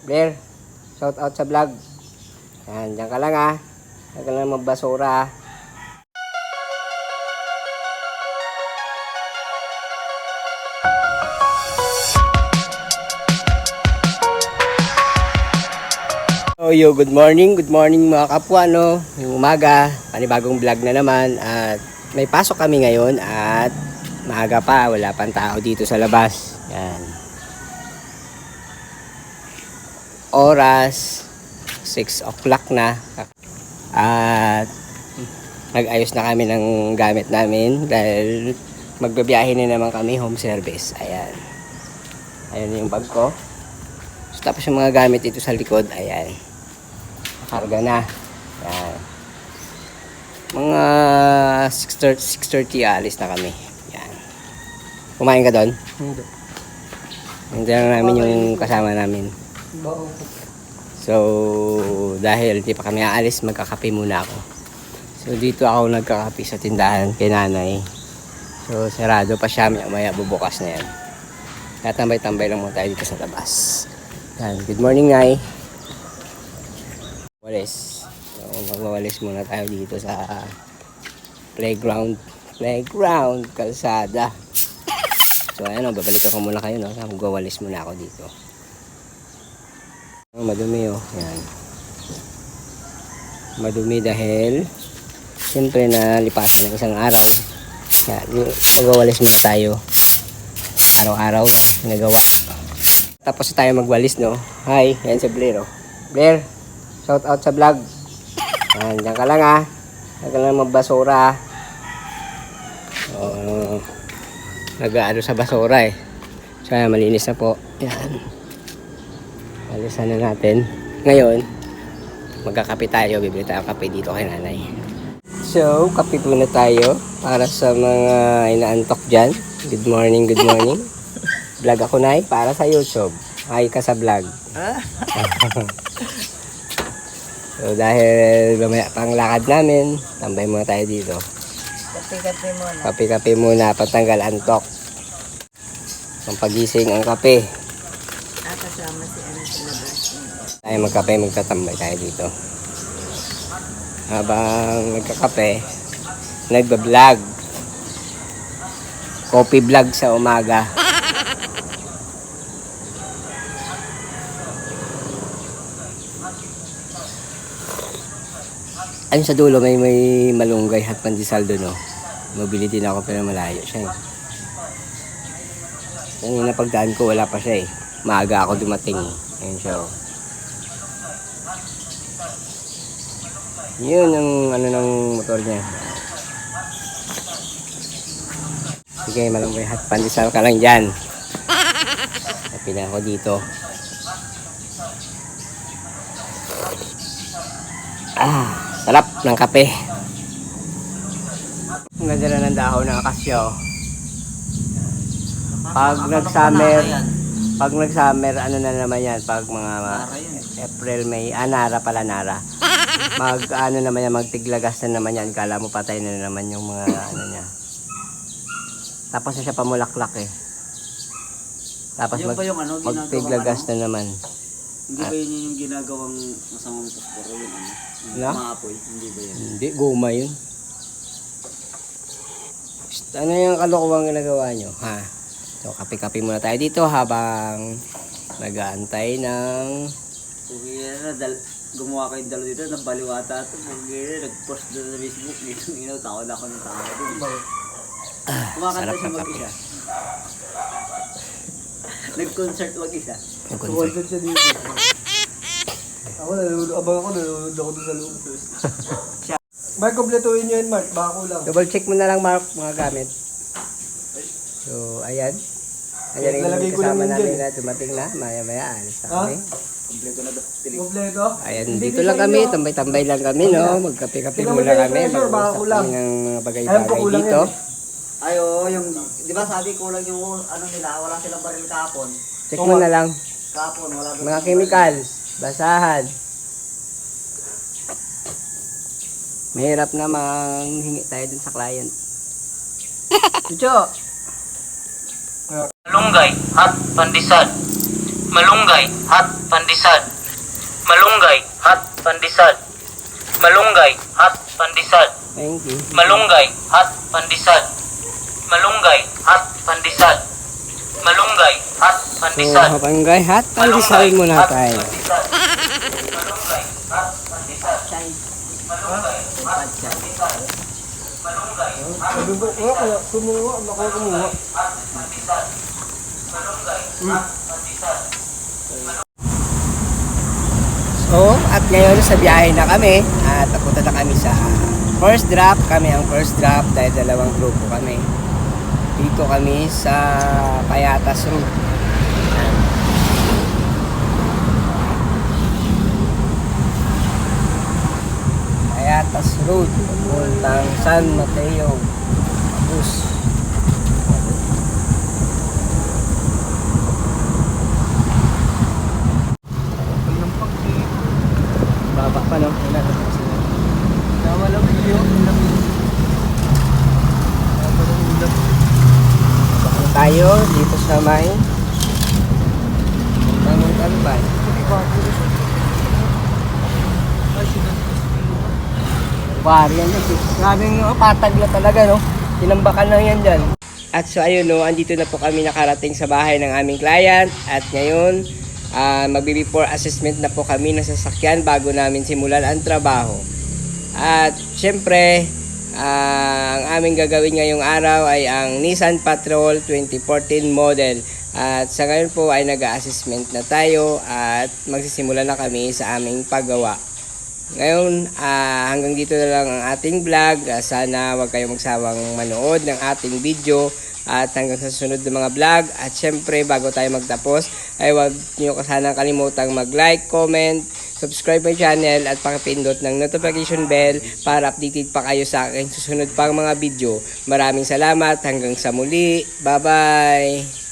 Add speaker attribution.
Speaker 1: Blair, shout out sa vlog. Yan, dyan ka lang ah. Dyan ka lang magbasura ah. So yo, good morning, good morning mga kapwa no. Yung umaga, panibagong vlog na naman at may pasok kami ngayon at maaga pa, wala pang tao dito sa labas. Yan. Oras 6 o'clock na. At nag-ayos na kami ng gamit namin dahil magbabiyahe na naman kami home service. Ayan. Ayan yung bag ko. So, tapos yung mga gamit dito sa likod, ayan. Karga na. Yan. Mga 6.30, 6.30 alis na kami. Yan. Kumain ka doon?
Speaker 2: Hindi.
Speaker 1: Hindi lang namin yung kasama namin. So, dahil di pa kami aalis, magkakape muna ako. So, dito ako nagkakape sa tindahan kay nanay. So, sarado pa siya. Maya, maya bubukas na yan. Kaya tambay-tambay lang muna tayo dito sa labas. Yan. Good morning, Nay. Walis. So, magwawalis muna tayo dito sa playground. Playground, kalsada. So, ayan o, babalik ako muna kayo, no? Magwawalis muna ako dito. Oh, madumi oh. Yan. Madumi dahil siyempre na lipasan ng isang araw. Yan. Magwawalis muna tayo. Araw-araw nagawa. Tapos tayo magwalis, no? Hi, yan si Blair, oh. Blair, shout out sa vlog. Yan, dyan ka lang, ah. Dyan ka lang magbasura. Oo. nag-ano sa basura, eh. Yan, malinis na po. Yan. Alisan na natin. Ngayon, magkakape tayo. Bibili tayo kape dito kay nanay. So, kape muna tayo para sa mga inaantok dyan. Good morning, good morning. Vlog ako, Nay, para sa YouTube. Hi ka sa vlog. so, dahil mamaya pang lakad namin, tambay muna tayo dito.
Speaker 2: Kape-kape muna.
Speaker 1: Kape-kape muna, patanggal antok. Ang pagising ang kape.
Speaker 2: Kasama si ano sa labas.
Speaker 1: tayo magkape, magtatambay tayo dito. Habang nagkakape, nagbablog. Coffee vlog sa umaga. Ayun sa dulo, may may malunggay at pandesal doon, no? Mabili din ako pero malayo siya, eh. Kanina pagdaan ko, wala pa siya, eh. Maaga ako dumating, eh. Ayun siya, oh. Yun ang ano ng motor niya. Sige, malunggay hat pandesal ka lang dyan. Happy na ako dito. Ah, sarap ng kape. Ang ganda na ng dahon ng akasya. oh. Pag nag-summer, pag nag-summer, ano na naman yan? Pag mga April, May, ah, Nara pala, Nara. Mag, ano naman yan, magtiglagas na naman yan. Kala mo patay na naman yung mga, ano niya. Tapos na siya pamulaklak eh. Tapos
Speaker 3: Yung
Speaker 1: mag,
Speaker 3: ba yung ano, ginagawang
Speaker 1: magtiglagas na naman.
Speaker 3: Hindi ba yun yung ginagawang masamang posporo yun? Ano? Yung
Speaker 1: Na?
Speaker 3: Mga apoy, hindi ba yun?
Speaker 1: Hindi, guma yun. Psst, Ano yung kalokohan ginagawa nyo, ha? So, kape-kape muna tayo dito habang nag-aantay ng...
Speaker 3: Pugira na, dal gumawa kayo dalo dito, nabaliwata ito. Pugira, nag-post doon sa Facebook. Dito, inaw, tao na ako ng tao doon. Kumakanta siya mag-isa. Nag-concert mag-isa.
Speaker 1: Nag-concert.
Speaker 2: siya dito. Ako nalulog, abang ako nalulog ako doon sa loob. Mark, kompletuhin nyo yun, Mark. Baka kulang.
Speaker 1: Double check mo na lang, Mark, mga gamit. So, ayan. Ayan yung
Speaker 2: Lalagay ko lang
Speaker 1: kasama
Speaker 2: yun
Speaker 1: namin
Speaker 2: dyan.
Speaker 1: na dumating na. Maya-maya, alis na kami.
Speaker 3: Kompleto na daw.
Speaker 2: Kompleto?
Speaker 1: Ayan,
Speaker 2: Hindi
Speaker 1: dito lang kami. Tambay-tambay lang kami, no? Magkape-kape
Speaker 2: Tingnan mo
Speaker 1: muna
Speaker 2: na yung
Speaker 1: kami.
Speaker 2: pressure, baka
Speaker 1: Mag-usap
Speaker 2: kulang.
Speaker 1: kami ng mga
Speaker 2: ko
Speaker 1: bagay-bagay
Speaker 2: kulang
Speaker 1: dito.
Speaker 2: yan.
Speaker 3: Ay, oo, yung, di ba sabi kulang yung ano nila, wala silang baril kahapon.
Speaker 1: Check mo na lang.
Speaker 3: Kahapon, wala doon.
Speaker 1: Mga chemical, basahan. Mahirap namang hingi tayo dun sa client. Chucho!
Speaker 4: Malunggay at pandesal. Malunggay, hot pandesal. Malunggay, hot pandesal. Malunggay, hot pandesal.
Speaker 1: Thank you.
Speaker 4: Malunggay, hot pandesal. Malunggay, hot pandesal. Malunggay,
Speaker 1: So,
Speaker 4: pandesal.
Speaker 1: kapangay, hot pandesal muna tayo.
Speaker 4: pandesal. Malunggay, hot pandesal. Malunggay, hot pandesal. Malunggay, hot
Speaker 2: Sabi ko, kumuha, baka kumuha.
Speaker 1: So, at ngayon sa biyahe na kami at napunta na kami sa first drop. Kami ang first drop dahil dalawang grupo kami. Dito kami sa Payatas Road. Payatas Road, papuntang San Mateo. Tapos, baba pa no? Wala na kasi na.
Speaker 2: Tama lang, iyo. Tama lang, ulam.
Speaker 1: Baka tayo dito sa may Tanong Talbay.
Speaker 2: Ay, sila.
Speaker 1: Pari yan yun. Grabe yung patag na talaga no. Tinambakan lang yan dyan. At so ayun no, andito na po kami nakarating sa bahay ng aming client. At ngayon, uh, magbe-before assessment na po kami ng sasakyan bago namin simulan ang trabaho. At syempre, ah, ang aming gagawin ngayong araw ay ang Nissan Patrol 2014 model. At sa ngayon po ay nag-assessment na tayo at magsisimula na kami sa aming paggawa. Ngayon, ah, hanggang dito na lang ang ating vlog. Ah, sana huwag kayong magsawang manood ng ating video at hanggang sa susunod na mga vlog. At syempre, bago tayo magtapos, ay huwag nyo sanang kalimutang mag-like, comment, subscribe my channel at pakipindot ng notification bell para updated pa kayo sa aking susunod pang mga video. Maraming salamat. Hanggang sa muli. Bye-bye!